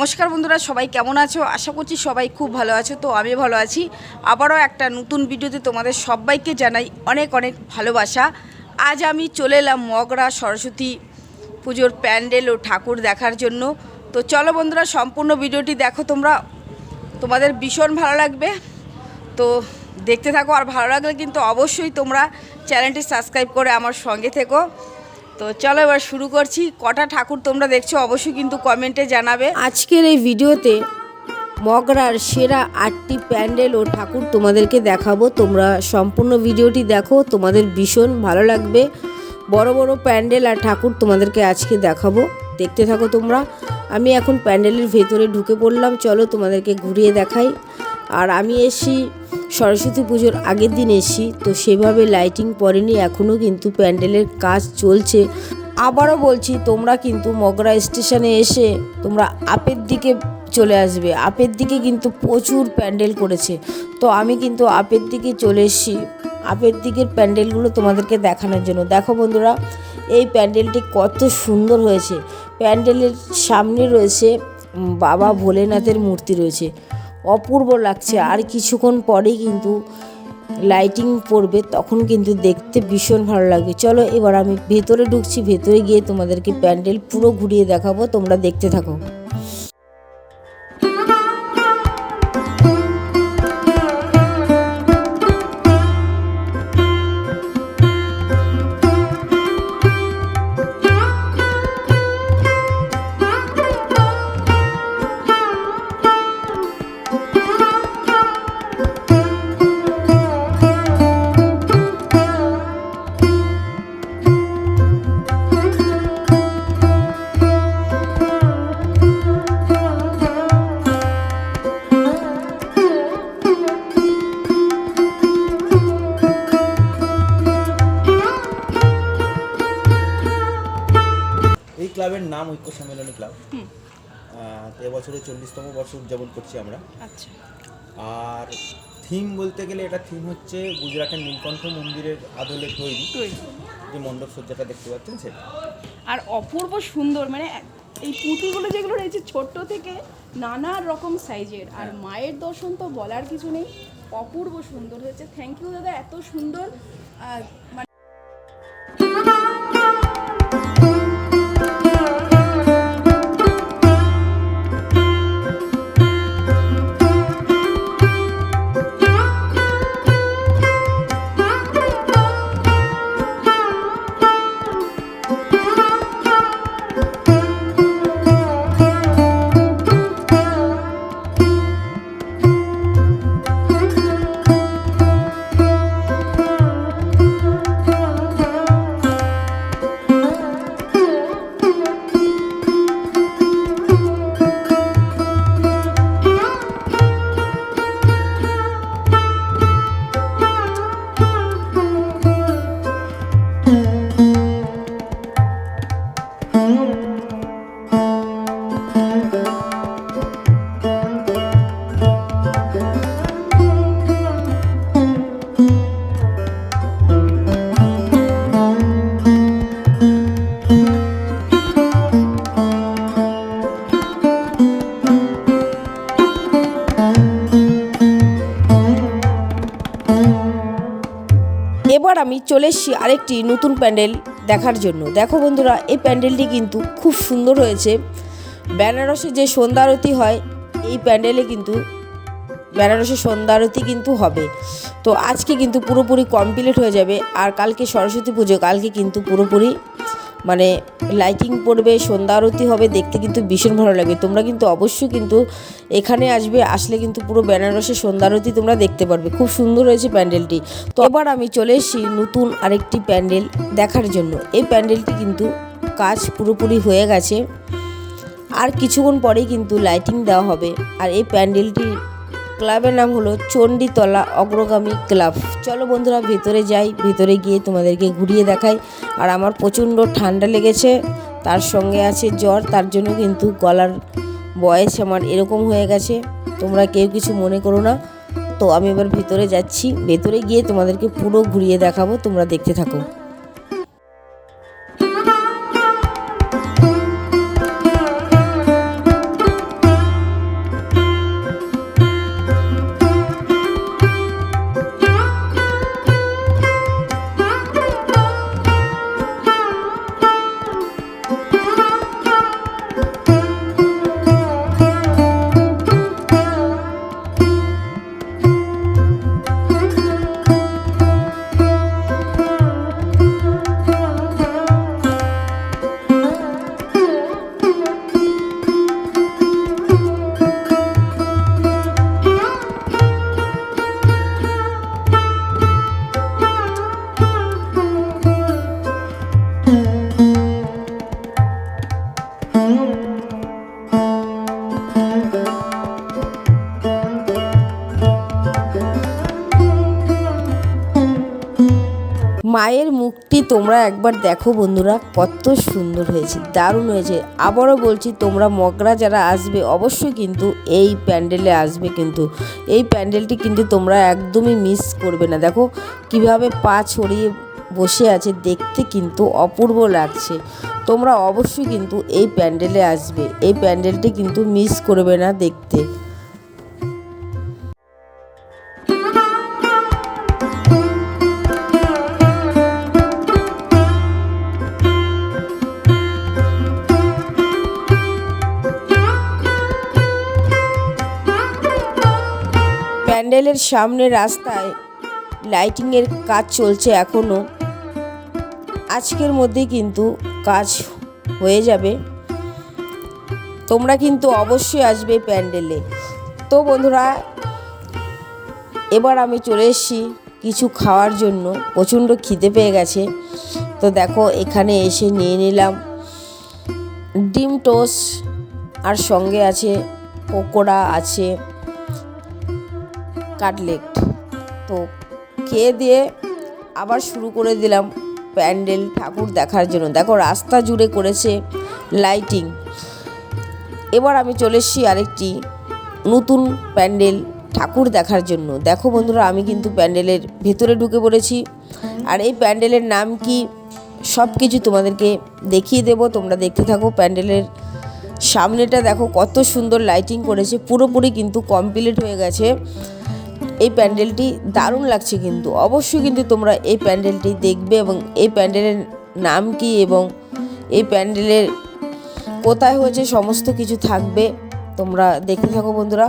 নমস্কার বন্ধুরা, সবাই কেমন আছো? আশা করছি সবাই খুব ভালো আছো, তো আমি ভালো আছি। আবারও একটা নতুন ভিডিওতে তোমাদের সবাইকে জানাই অনেক অনেক ভালোবাসা। আজ আমি চলে এলাম মগরা সরস্বতী পুজোর প্যান্ডেল ও ঠাকুর দেখার জন্য। তো চলো বন্ধুরা, সম্পূর্ণ ভিডিওটি দেখো তোমরা। তোমাদের ভীষণ ভালো লাগবে। তো দেখতে থাকো, আর ভালো লাগলে কিন্তু অবশ্যই তোমরা চ্যানেলটি সাবস্ক্রাইব করে আমার সঙ্গে থেকো। তো চলো এবার শুরু করছি। কটা ঠাকুর তোমরা দেখছ অবশ্যই কিন্তু কমেন্টে জানাবে। আজকের এই ভিডিওতে মগরার সেরা আটটি প্যান্ডেল ও ঠাকুর তোমাদেরকে দেখাবো। তোমরা সম্পূর্ণ ভিডিওটি দেখো, তোমাদের ভীষণ ভালো লাগবে। বড় বড় প্যান্ডেল আর ঠাকুর তোমাদেরকে আজকে দেখাবো। দেখতে থাকো তোমরা। আমি এখন প্যান্ডেলের ভেতরে ঢুকে পড়লাম। চলো তোমাদেরকে ঘুরিয়ে দেখাই। আর আমি এসি, সরস্বতী পুজোর আগের দিন এসি, তো সেভাবে লাইটিং পড়েনি এখনও কিন্তু প্যান্ডেলের কাজ চলছে। আবারও বলছি, তোমরা কিন্তু মগরা স্টেশনে এসে তোমরা আপের দিকে চলে আসবে। আপের দিকে কিন্তু প্রচুর প্যান্ডেল করেছে। তো আমি কিন্তু আপের দিকে চলে এসেছি। আপের দিকের প্যান্ডেলগুলো তোমাদেরকে দেখানোর জন্য। দেখো বন্ধুরা, এই প্যান্ডেলটি কত সুন্দর হয়েছে। প্যান্ডেলের সামনে রয়েছে বাবা ভোলেনাথের মূর্তি রয়েছে। অপূর্ব লাগছে। আর কিছুক্ষণ পরেই কিন্তু লাইটিং পড়বে, তখন কিন্তু দেখতে ভীষণ ভালো লাগবে। চলো এবার আমি ভেতরে ঢুকছি, ভেতরে গিয়ে তোমাদেরকে প্যান্ডেল পুরো ঘুরিয়ে দেখাবো, তোমরা দেখতে থাকো। ঐক্য সম্মেলনী ক্লাব এবছরে চল্লিশতম বর্ষ উদযাপন করছি আমরা। আচ্ছা। আর থিম বলতে গেলে এটা থিম হচ্ছে গুজরাটের নীলকণ্ঠ মন্দিরের আদলে তৈরি। যে মণ্ডপ সজ্জাটা দেখতে পাচ্ছেন সেটা। আর অপূর্ব সুন্দর মানে এই পুঁতিগুলো যেগুলো রয়েছে ছোট্ট থেকে নানা রকম সাইজের আর মায়ের দর্শন তো বলার কিছু নেই অপূর্ব সুন্দর হয়েছে। থ্যাংক ইউ দাদা এত সুন্দর মানে চলে এসছি আরেকটি নতুন প্যান্ডেল দেখার জন্য। দেখো বন্ধুরা, এই প্যান্ডেলটি কিন্তু খুব সুন্দর হয়েছে। বেনারসে যে সন্ধ্যারতি হয়, এই প্যান্ডেলে কিন্তু বেনারসে সন্ধ্যারতি কিন্তু হবে। তো আজকে কিন্তু পুরোপুরি কমপ্লিট হয়ে যাবে। আর কালকে সরস্বতী পুজো, কালকে কিন্তু পুরোপুরি মানে লাইটিং পড়বে, সন্ধ্যা আরতি হবে, দেখতে কিন্তু ভীষণ ভালো লাগে। তোমরা কিন্তু অবশ্যই কিন্তু এখানে আসবে, আসলে কিন্তু পুরো বেনারসে সন্ধ্যা আরতি তোমরা দেখতে পারবে। খুব সুন্দর হয়েছে প্যান্ডেলটি। তো এবার আমি চলে এসেছি নতুন আরেকটি প্যান্ডেল দেখার জন্য। এই প্যান্ডেলটি কিন্তু কাজ পুরোপুরি হয়ে গেছে। আর কিছুক্ষণ পরেই কিন্তু লাইটিং দেওয়া হবে। আর এই প্যান্ডেলটি ক্লাবের নাম হলো চণ্ডীতলা অগ্রগামী ক্লাব। চলো বন্ধুরা, ভেতরে যাই, ভেতরে গিয়ে তোমাদেরকে ঘুরিয়ে দেখাই। আর আমার প্রচণ্ড ঠান্ডা লেগেছে, তার সঙ্গে আছে জ্বর, তার জন্য কিন্তু গলার বয়স আমার এরকম হয়ে গেছে। তোমরা কেউ কিছু মনে করো না। তো আমি এবার ভেতরে যাচ্ছি, ভেতরে গিয়ে তোমাদেরকে পুরো ঘুরিয়ে দেখাবো, তোমরা দেখতে থাকো। মায়ের মুখটি তোমরা একবার দেখো বন্ধুরা, কত সুন্দর হয়েছে, দারুণ হয়েছে। আবারও বলছি, তোমরা মগরা যারা আসবে, অবশ্যই কিন্তু এই প্যান্ডেলে আসবে কিন্তু। এই প্যান্ডেলটি কিন্তু তোমরা একদমই মিস করবে না। দেখো কীভাবে পা ছড়িয়ে বসে আছে, দেখতে কিন্তু অপূর্ব লাগছে। তোমরা অবশ্যই কিন্তু এই প্যান্ডেলে আসবে, এই প্যান্ডেলটি কিন্তু মিস করবে না দেখতে। প্যান্ডেলের সামনে রাস্তায় লাইটিংয়ের কাজ চলছে এখনও আজকের মধ্যেই কিন্তু কাজ হয়ে যাবে। তোমরা কিন্তু অবশ্যই আসবে প্যান্ডেলে। তো বন্ধুরা, এবার আমি চলে এসেছি কিছু খাওয়ার জন্য। প্রচণ্ড খিদে পেয়ে গেছে। তো দেখো, এখানে এসে নিয়ে নিলাম ডিম টোস্ট। আর সঙ্গে আছে পকোড়া আছে। কাটলেট তো খেয়ে দিয়ে আবার শুরু করে দিলাম প্যান্ডেল ঠাকুর দেখার জন্য। দেখো রাস্তা জুড়ে করেছে লাইটিং এবার আমি চলে এসেছি আরেকটি নতুন প্যান্ডেল ঠাকুর দেখার জন্য। দেখো বন্ধুরা, আমি কিন্তু প্যান্ডেলের ভেতরে ঢুকে পড়েছি। আর এই প্যান্ডেলের নাম কি সব কিছু তোমাদেরকে দেখিয়ে দেবো। তোমরা দেখতে থাকো প্যান্ডেলের সামনেটা। দেখো কত সুন্দর লাইটিং করেছে। পুরোপুরি কিন্তু কমপ্লিট হয়ে গেছে। এই প্যান্ডেলটি দারুণ লাগছে কিন্তু। অবশ্যই কিন্তু তোমরা এই প্যান্ডেলটি দেখবে এবং এই প্যান্ডেলের নাম কি এবং এই প্যান্ডেলের কোথায় হয়েছে সমস্ত কিছু থাকবে তোমরা দেখতে থাকো বন্ধুরা।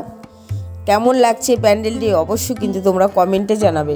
কেমন লাগছে প্যান্ডেলটি অবশ্যই কিন্তু তোমরা কমেন্টে জানাবে।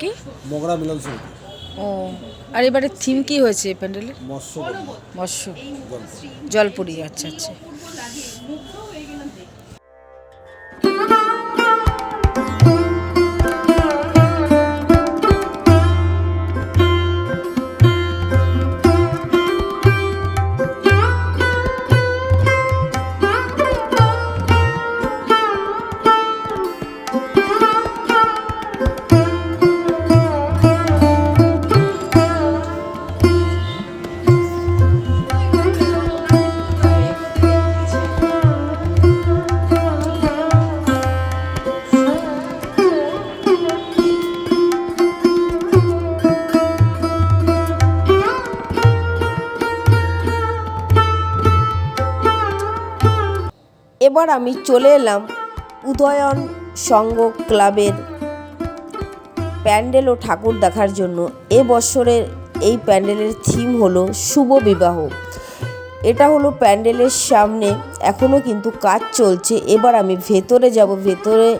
কি? মগরা মিলন ও আর এবারে থিম কি হয়েছে প্যান্ডেলের মৎস্য মৎস্য। জলপুরি আচ্ছা আচ্ছা। এবার আমি চলে এলাম উদয়ন সংঘ ক্লাবের প্যান্ডেল ও ঠাকুর দেখার জন্য। এ বছরের এই প্যান্ডেলের থিম হলো শুভ বিবাহ। এটা হলো প্যান্ডেলের সামনে। এখনও কিন্তু কাজ চলছে। এবার আমি ভেতরে যাব। ভেতরে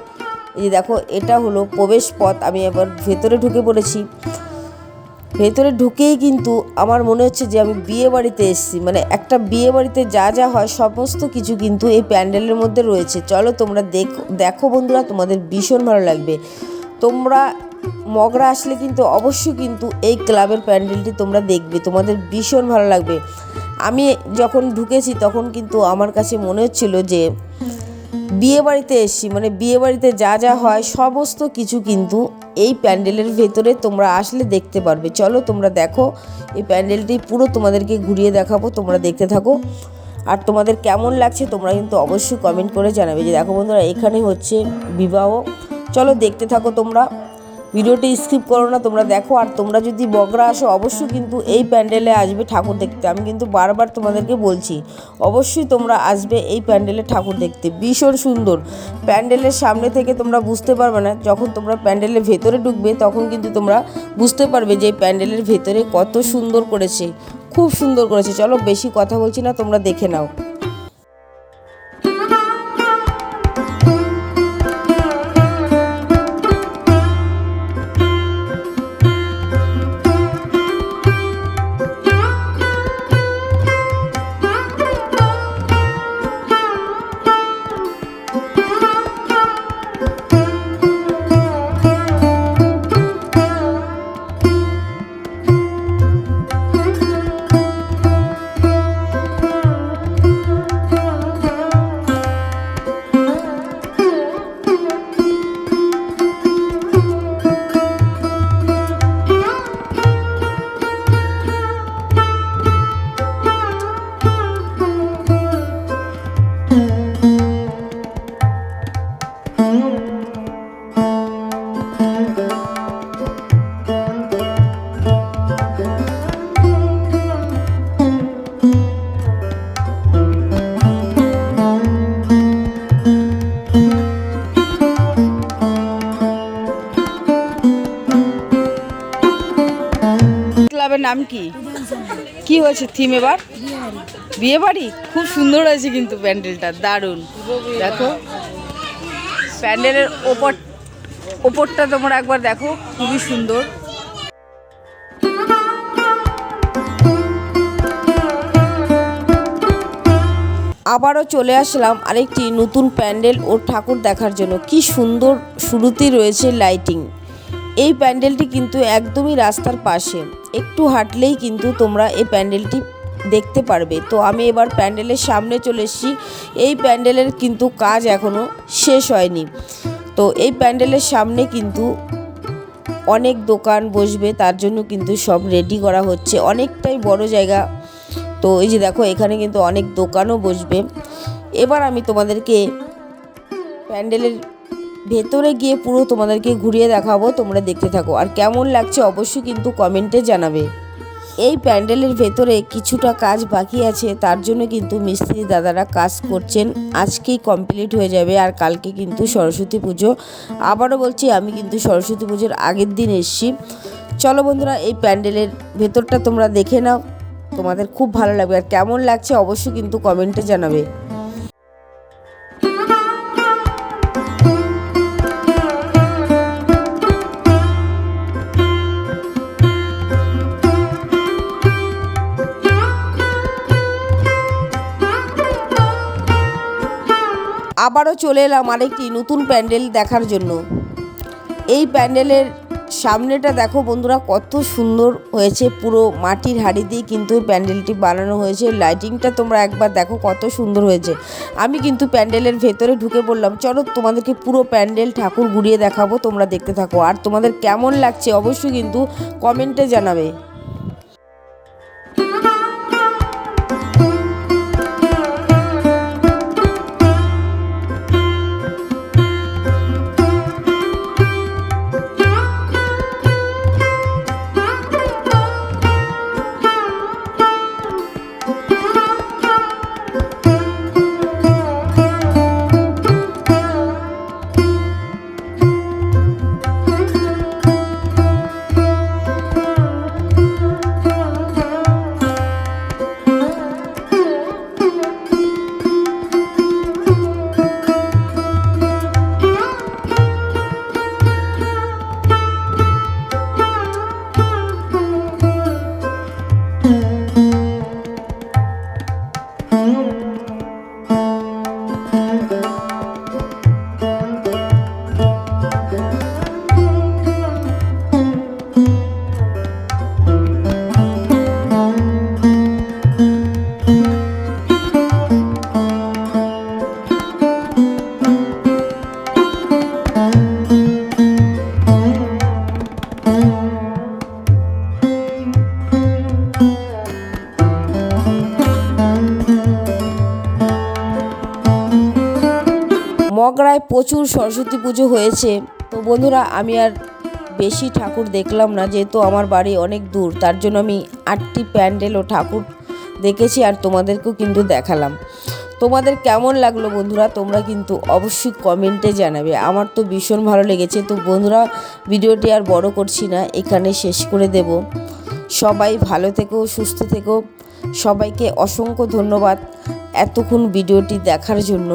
দেখো, এটা হলো প্রবেশ পথ। আমি এবার ভেতরে ঢুকে পড়েছি। ভেতরে ঢুকেই কিন্তু আমার মনে হচ্ছে যে আমি বিয়ে বাড়িতে এসেছি। মানে একটা বিয়ে বাড়িতে যা যা হয় সমস্ত কিছু কিন্তু এই প্যান্ডেলের মধ্যে রয়েছে। চলো তোমরা দেখো দেখো বন্ধুরা, তোমাদের ভীষণ ভালো লাগবে। তোমরা মগরা আসলে কিন্তু অবশ্যই কিন্তু এই ক্লাবের প্যান্ডেলটি তোমরা দেখবে। তোমাদের ভীষণ ভালো লাগবে। আমি যখন ঢুকেছি তখন কিন্তু আমার কাছে মনে হচ্ছিল যে বিয়ে বাড়িতে এসছি মানে বিয়ে বাড়িতে যা যা হয়, সমস্ত কিছু কিন্তু এই প্যান্ডেলের ভেতরে তোমরা আসলে দেখতে পারবে। চলো তোমরা দেখো, এই প্যান্ডেলটি পুরো তোমাদেরকে ঘুরিয়ে দেখাবো, তোমরা দেখতে থাকো। আর তোমাদের কেমন লাগছে তোমরা কিন্তু অবশ্যই কমেন্ট করে জানাবে। যে দেখো বন্ধুরা, এখানে হচ্ছে বিবাহ। চলো দেখতে থাকো তোমরা। ভিডিওটি স্কিপ করো না, তোমরা দেখো। আর তোমরা যদি বগরা আসো, অবশ্যই কিন্তু এই প্যান্ডেলে আসবে ঠাকুর দেখতে। আমি কিন্তু বারবার তোমাদেরকে বলছি, অবশ্যই তোমরা আসবে এই প্যান্ডেলে ঠাকুর দেখতে। ভীষণ সুন্দর। প্যান্ডেলের সামনে থেকে তোমরা বুঝতে পারবে না, যখন তোমরা প্যান্ডেলের ভেতরে ঢুকবে, তখন কিন্তু তোমরা বুঝতে পারবে যে প্যান্ডেলের ভেতরে কত সুন্দর করেছে, খুব সুন্দর করেছে। চলো, বেশি কথা বলছি না, তোমরা দেখে নাও। ক্লাবের নাম কি? কি হয়েছে থিম এবার? বিয়ে বাড়ি খুব সুন্দর হয়েছে কিন্তু প্যান্ডেলটা, দারুণ। দেখো, প্যান্ডেলের ওপর, ওপরটা তোমরা একবার দেখো, খুবই সুন্দর। আবারও চলে আসলাম আরেকটি নতুন প্যান্ডেল ও ঠাকুর দেখার জন্য। কি সুন্দর শুরুতেই রয়েছে লাইটিং এই প্যান্ডেলটি কিন্তু একদমই রাস্তার পাশে। একটু হাঁটলেই কিন্তু তোমরা এই প্যান্ডেলটি দেখতে পারবে। তো আমি এবার প্যান্ডেলের সামনে চলে এসেছি। এই প্যান্ডেলের কিন্তু কাজ এখনও শেষ হয়নি। তো এই প্যান্ডেলের সামনে কিন্তু অনেক দোকান বসবে, তার জন্য কিন্তু সব রেডি করা হচ্ছে। অনেকটাই বড় জায়গা। তো এই যে দেখো, এখানে কিন্তু অনেক দোকানও বসবে। এবার আমি তোমাদেরকে প্যান্ডেলের ভেতরে গিয়ে পুরো তোমাদেরকে ঘুরিয়ে দেখাবো, তোমরা দেখতে থাকো। আর কেমন লাগছে অবশ্যই কিন্তু কমেন্টে জানাবে। এই প্যান্ডেলের ভেতরে কিছুটা কাজ বাকি আছে, তার জন্য কিন্তু মিস্ত্রি দাদারা কাজ করছেন। আজকেই কমপ্লিট হয়ে যাবে আর কালকে কিন্তু সরস্বতী পুজো। আবারও বলছি, আমি কিন্তু সরস্বতী পুজোর আগের দিন এসছি। চলো বন্ধুরা, এই প্যান্ডেলের ভেতরটা তোমরা দেখে নাও। তোমাদের খুব ভালো লাগবে। আর কেমন লাগছে অবশ্যই কিন্তু কমেন্টে জানাবে। আবারও চলে এলাম আরেকটি নতুন প্যান্ডেল দেখার জন্য। এই প্যান্ডেলের সামনেটা দেখো বন্ধুরা, কত সুন্দর হয়েছে, পুরো মাটির হাড়ি দিয়ে কিন্তু প্যান্ডেলটি বানানো হয়েছে। লাইটিংটা তোমরা একবার দেখো, কত সুন্দর হয়েছে। আমি কিন্তু প্যান্ডেলের ভেতরে ঢুকে পড়লাম চলো তোমাদেরকে পুরো প্যান্ডেল ঠাকুর ঘুরিয়ে দেখাবো, তোমরা দেখতে থাকো। আর তোমাদের কেমন লাগছে অবশ্যই কিন্তু কমেন্টে জানাবে। মগরায় প্রচুর সরস্বতী পুজো হয়েছে। তো বন্ধুরা, আমি আর বেশি ঠাকুর দেখলাম না, যেহেতু আমার বাড়ি অনেক দূর, তার জন্য আমি আটটি প্যান্ডেল ও ঠাকুর দেখেছি আর তোমাদেরকেও কিন্তু দেখালাম। তোমাদের কেমন লাগল বন্ধুরা? তোমরা কিন্তু অবশ্যই কমেন্টে জানাবে। আমার তো ভীষণ ভালো লেগেছে। তো বন্ধুরা, ভিডিওটি আর বড় করছি না, এখানে শেষ করে দেব। সবাই ভালো থেকো, সুস্থ থেকো। সবাইকে অসংখ্য ধন্যবাদ এতক্ষণ ভিডিওটি দেখার জন্য।